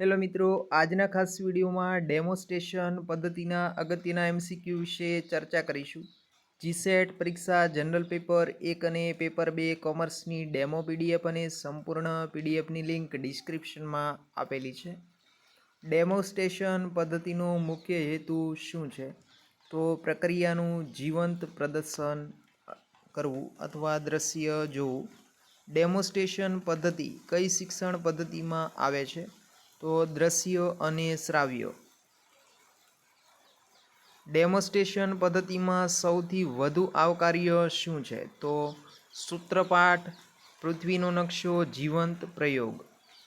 Hello મિત્રો, આજના ખાસ વિડીયોમાં ડેમોસ્ટેશન પદ્ધતિના અગત્યના એમસીક્યુ વિશે ચર્ચા કરીશું. જીસેટ પરીક્ષા, જનરલ પેપર, એક અને પેપર બે કોમર્સની ડેમો પીડીએફ અને સંપૂર્ણ પીડીએફની લિંક ડિસ્ક્રિપ્શનમાં આપેલી છે. ડેમોસ્ટેશન પદ્ધતિનો મુખ્ય હેતુ શું છે? તો પ્રક્રિયાનું જીવંત પ્રદર્શન કરવું અથવા દ્રશ્ય જોવું. ડેમોસ્ટેશન પદ્ધતિ કઈ શિક્ષણ પદ્ધતિમાં આવે છે? તો દ્રશ્યો અને શ્રાવ્ય. ડેમોસ્ટેશન પદ્ધતિમાં સૌથી વધુ આવકાર્ય શું છે? તો સૂત્રપાઠ, પૃથ્વીનો નકશો, જીવંત પ્રયોગ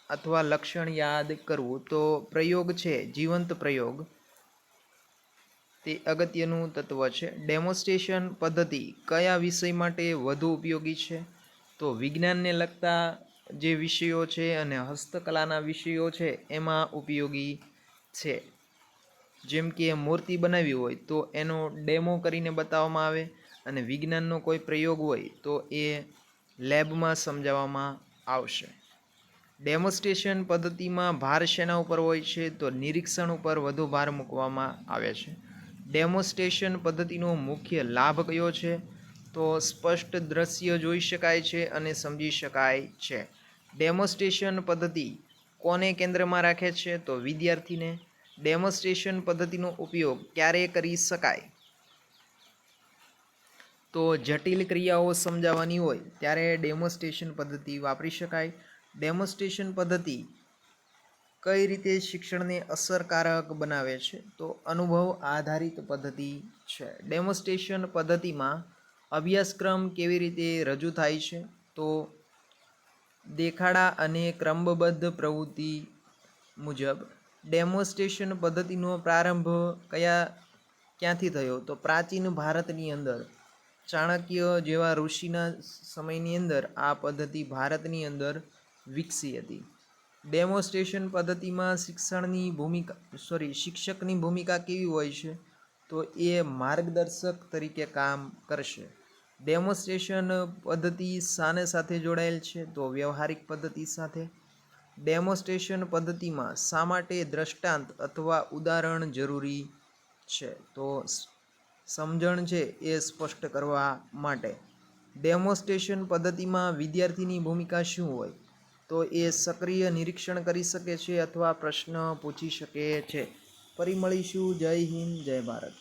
અથવા લક્ષણ યાદ કરવું. તો પ્રયોગ છે, જીવંત પ્રયોગ. તે અગત્યનું તત્વ છે. ડેમોસ્ટ્રેશન પદ્ધતિ કયા વિષય માટે વધુ ઉપયોગી છે? તો વિજ્ઞાનને લગતા જે વિષયો છે અને હસ્તકલાના વિષયો છે, એમાં ઉપયોગી છે. જેમ કે મૂર્તિ બનાવી હોય, તો એનો ડેમો કરીને બતાવવામાં આવે અને વિજ્ઞાનનો કોઈ પ્રયોગ હોય, તો એ લેબમાં સમજાવવામાં આવશે. ડેમોસ્ટ્રેશન પદ્ધતિમાં ભાર શેના ઉપર હોય છે, તો નિરીક્ષણ ઉપર વધુ ભાર મૂકવામાં આવે છે. ડેમોસ્ટ્રેશન પદ્ધતિનો મુખ્ય લાભ કયો છે? તો સ્પષ્ટ દ્રશ્ય જોઈ શકાય છે અને સમજી શકાય છે. ડેમોસ્ટ્રેશન પદ્ધતિ કોને કેન્દ્રમાં રાખે છે? તો વિદ્યાર્થીને ડેમોન્સ્ટ્રેશન પદ્ધતિનો ઉપયોગ ક્યારે કરી શકાય? તો જટિલ ક્રિયાઓ સમજાવવાની હોય ત્યારે ડેમોન્સ્ટ્રેશન પદ્ધતિ વાપરી શકાય. ડેમોન્સ્ટ્રેશન પદ્ધતિ કઈ રીતે શિક્ષણને અસરકારક બનાવે છે? તો અનુભવ આધારિત પદ્ધતિ છે. ડેમોન્સ્ટ્રેશન પદ્ધતિમાં અભ્યાસક્રમ કેવી રીતે રજૂ થાય છે? તો દેખાડા અને ક્રમબદ્ધ પ્રવૃત્તિ મુજબ ડેમોસ્ટ્રેશન પદ્ધતિનો પ્રારંભ કયા ક્યાંથી થયો? તો પ્રાચીન ભારતની અંદર, ચાણક્ય જેવા ઋષિના સમયની અંદર આ પદ્ધતિ ભારતની અંદર વિકસી હતી. ડેમોસ્ટ્રેશન પદ્ધતિમાં શિક્ષણની ભૂમિકા સોરી શિક્ષકની ભૂમિકા કેવી હોય છે? તો એ માર્ગદર્શક તરીકે કામ કરશે. ડેમોસ્ટ્રેશન પદ્ધતિ શાને સાથે જોડાયેલ છે તો વ્યવહારિક પદ્ધતિ સાથે. ડેમોન્સ્ટ્રેશન પદ્ધતિમાં શા માટે દ્રષ્ટાંત અથવા ઉદાહરણ જરૂરી છે? તો સમજણ છે એ સ્પષ્ટ કરવા માટે. ડેમોન્સ્ટ્રેશન પદ્ધતિમાં વિદ્યાર્થીની ભૂમિકા શું હોય? તો એ સક્રિય નિરીક્ષણ કરી શકે છે અથવા પ્રશ્ન પૂછી શકે છે. ફરી મળીશું. જય હિન્દ, જય ભારત.